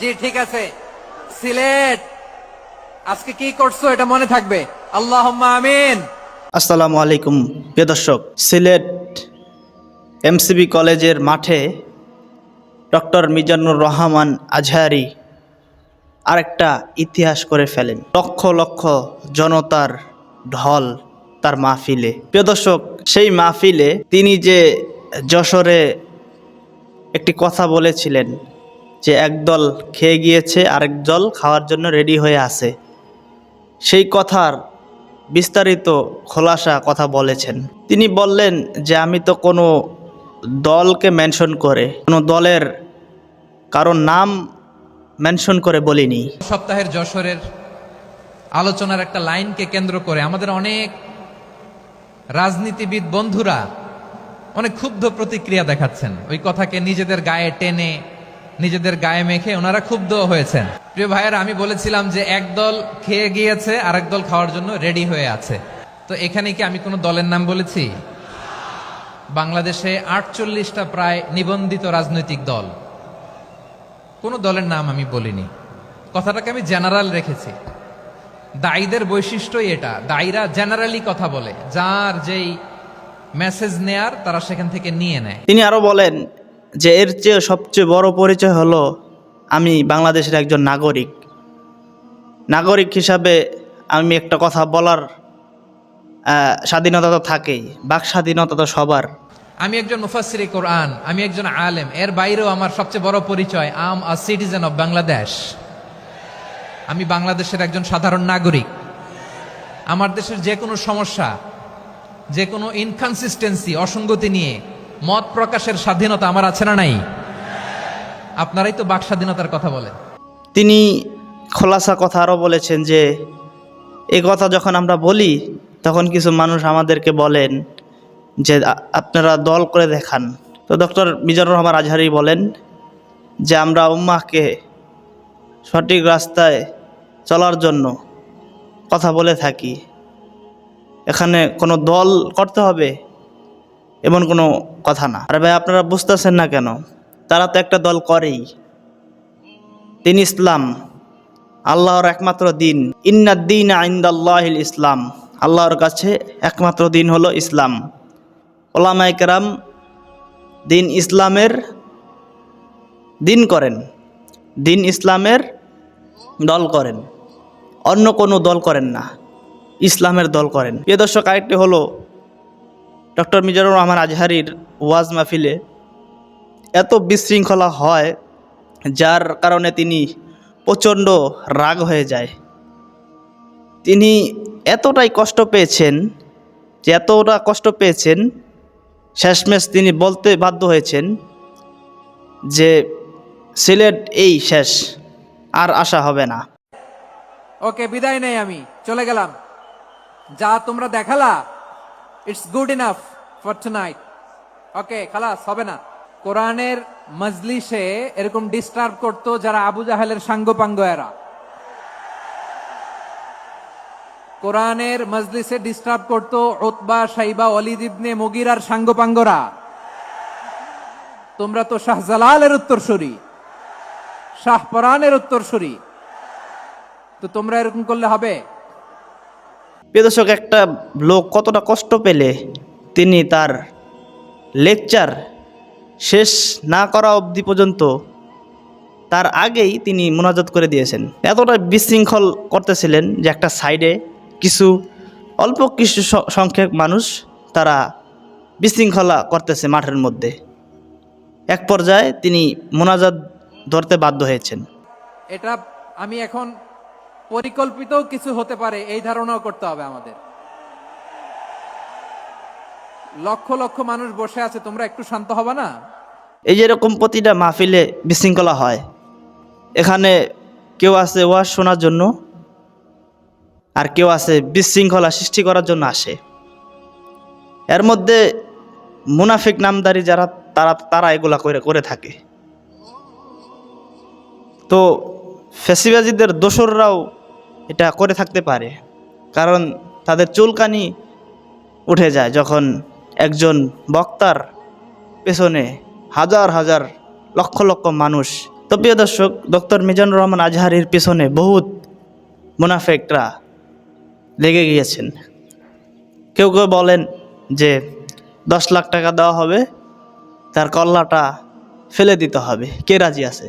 জি, ঠিক আছে। সিলেট, আজকে কি করছ এটা মনে থাকবে? আল্লাহ আমিন। আসসালামু আলাইকুম, প্রিয় দর্শক। সিলেট এমসিবি কলেজের মাঠে ডক্টর মিজানুর রহমান আজহারি আরেকটা ইতিহাস করে ফেলেন। লক্ষ লক্ষ জনতার ঢল তার মাহফিলে। প্রিয় দর্শক, সেই মাহফিলে তিনি যে যশোরে একটি কথা বলেছিলেন যে একদল খেয়ে গিয়েছে, আরেক দল খাওয়ার জন্য রেডি হয়ে আছে। সেই কথার বিস্তারিত খোলাসা কথা বলেছেন। তিনি বললেন যে, আমি তো কোনো দলকে মেনশন করে, কোনো দলের কারও নাম মেনশন করে বলিনি। সপ্তাহের যশোরের আলোচনার একটা লাইনকে কেন্দ্র করে আমাদের অনেক রাজনীতিবিদ বন্ধুরা অনেক ক্ষুব্ধ প্রতিক্রিয়া দেখাচ্ছেন। ওই কথাকে নিজেদের গায়ে টেনে নিজেদের গায়ে মেখে ওনারা ক্ষুব্ধ হয়েছেন। প্রিয় ভাইয়েরা, আমি বলেছিলাম যে একদল খেয়ে গিয়েছে, আরেক দল খাওয়ার জন্য রেডি হয়ে আছে। তো এখানে কি আমি কোনো দলের নাম বলেছি? বাংলাদেশে আটচল্লিশটা প্রায় নিবন্ধিত রাজনৈতিক দল। কোনো দলের নাম আমি বলিনি। কথাটাকে আমি জেনারেল রেখেছি। দায়ীদের বৈশিষ্ট্যই এটা। দায়ীরা জেনারেলি কথা বলে। যার যেই মেসেজ নেয়ার, তারা সেখান থেকে নিয়ে নেয়। তিনি আরও বলেন যে এর চেয়ে সবচেয়ে বড় পরিচয় হলো আমি বাংলাদেশের একজন নাগরিক। নাগরিক হিসাবে আমি একটা কথা বলার স্বাধীনতা তো থাকেই, বাক স্বাধীনতা তো সবার। আমি একজন মুফাসির কোরআন, আমি একজন আলেম, এর বাইরেও আমার সবচেয়ে বড় পরিচয় am a citizen of Bangladesh আমি বাংলাদেশের একজন সাধারণ নাগরিক। আমার দেশের যে কোনো সমস্যা, যে কোনো ইনকনসিস্টেন্সি অসঙ্গতি নিয়ে মত প্রকাশের স্বাধীনতা আমার আছে না নাই? আপনারাই তো বাক স্বাধীনতার কথা বলেন। তিনি খোলাসা কথা আরও বলেছেন যে এই কথা যখন আমরা বলি, তখন কিছু মানুষ আমাদেরকে বলেন যে আপনারা দল করে দেখান। তো ডক্টর মিজানুর রহমান আজহারি বলেন যে, আমরা উম্মাহকে সঠিক রাস্তায় চলার জন্য কথা বলে থাকি। এখানে কোনো দল করতে হবে? এমন কোনো কথা না। আরে ভাই, আপনারা বুঝতেছেন না কেন? তারা তো একটা দল করেই। দিন ইসলাম, আল্লাহর একমাত্র দিন। ইন্নাদ্দিন আইন্দাল্লাহিল ইসলাম, আল্লাহর কাছে একমাত্র দিন হলো ইসলাম। ওলামাই কেরাম দিন ইসলামের দিন করেন, দিন ইসলামের দল করেন। অন্য কোনো দল করেন না, ইসলামের দল করেন। প্রিয় দর্শক, আরেকটি হলো ডক্টর মিজানুর রহমান আজহারির ওয়াজ মাহফিলে এত বিশৃঙ্খলা হয়, যার কারণে তিনি প্রচণ্ড রাগ হয়ে যায়। তিনি এতটাই কষ্ট পেয়েছেন, যে এতটা কষ্ট পেয়েছেন, শেষমেশ তিনি বলতে বাধ্য হয়েছেন যে সিলেট এই শেষ, আর আশা হবে না। ওকে, বিদায় নেই আমি, চলে গেলাম। যা তোমরা দেখালা it's good enough for tonight okay খালাস, হবে না। কোরআনের মজলিসে এরকম ডিস্টার্ব করতো যারা আবু জাহেলের সাঙ্গপাঙ্গ এরা। কোরআনের মজলিসে ডিস্টার্ব করতো ওতবা সাইবা অলিদ ইবনে মুগিরার সাঙ্গপাঙ্গরা। তোমরা তো শাহজালালের উত্তরসূরি। শাহপরানের উত্তরসূরি। তো তোমরা এরকম করলে হবে? প্রিয় দর্শক, একটা লোক কতটা কষ্ট পেলে তিনি তার লেকচার শেষ না করা অবধি পর্যন্ত তার আগেই তিনি মোনাজাত করে দিয়েছেন। এতটা বিশৃঙ্খল করতেছিলেন যে একটা সাইডে কিছু অল্প কিছু সংখ্যক মানুষ তারা বিশৃঙ্খলা করতেছে মাঠের মধ্যে। এক পর্যায়ে তিনি মোনাজাত ধরতে বাধ্য হয়েছেন। এটা আমি এখন পরিকল্পিত কিছু হতে পারে, এই ধারণাও করতে হবে আমাদের। লক্ষ লক্ষ মানুষ বসে আছে, তোমরা একটু শান্ত হবে না? এই যে এরকম প্রতিটা মাহফিলে বিশৃঙ্খলা হয়, এখানে কেউ আছে ওয়াজ শোনার জন্য, আর কেউ আছে বিশৃঙ্খলা সৃষ্টি করার জন্য আসে। এর মধ্যে মুনাফিক নামদারি যারা, তারা তারা এগুলা করে করে থাকে। তো ফেসিবাজিদের দোসররাও এটা করে থাকতে পারে। কারণ তাদের চুলকানি উঠে যায় যখন একজন বক্তার পেছনে হাজার হাজার লক্ষ লক্ষ মানুষ। তো প্রিয় দর্শক, ডক্টর মিজানুর রহমান আজহারির পেছনে বহুত মুনাফেকরা লেগে গিয়েছেন। কেউ কেউ বলেন যে দশ লাখ টাকা দেওয়া হবে, তার কল্লাটা ফেলে দিতে হবে। কে রাজি আছে?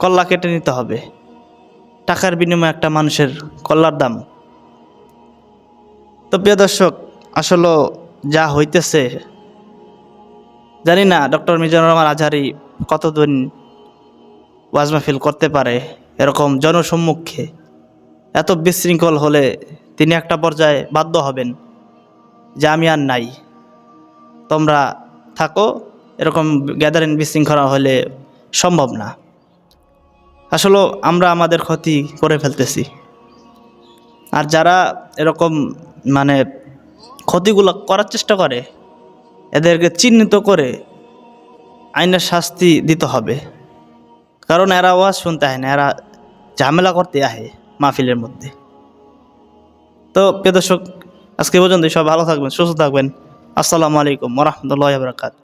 কল্লা কেটে নিতে হবে। টাকার বিনিময়ে একটা মানুষের কল্লার দাম। তো প্রিয় দর্শক, আসলে যা হইতেছে, জানি না ডক্টর মিজানুর রহমান আজহারি কতদিন ওয়াজ মাহফিল করতে পারে, এরকম জনসম্মুখে এত বিশৃঙ্খল হলে তিনি একটা পর্যায়ে বাধ্য হবেন যে আমি আর নাই। তোমরা থাকো, এরকম গ্যাদারিং বিশৃঙ্খলা হলে সম্ভব না। আসলে আমরা আমাদের ক্ষতি করে ফেলতেছি। আর যারা এরকম মানে ক্ষতিগুলো করার চেষ্টা করে, এদেরকে চিহ্নিত করে আইনের শাস্তি দিতে হবে। কারণ এরা ওয়াজ শুনতে হয় না, এরা ঝামেলা করতে আহে মাহফিলের মধ্যে। তো প্রিয় দর্শক, আজকে পর্যন্ত সব ভালো থাকবেন, সুস্থ থাকবেন। আসসালামু আলাইকুম রহমতুল্লাহ বরকাত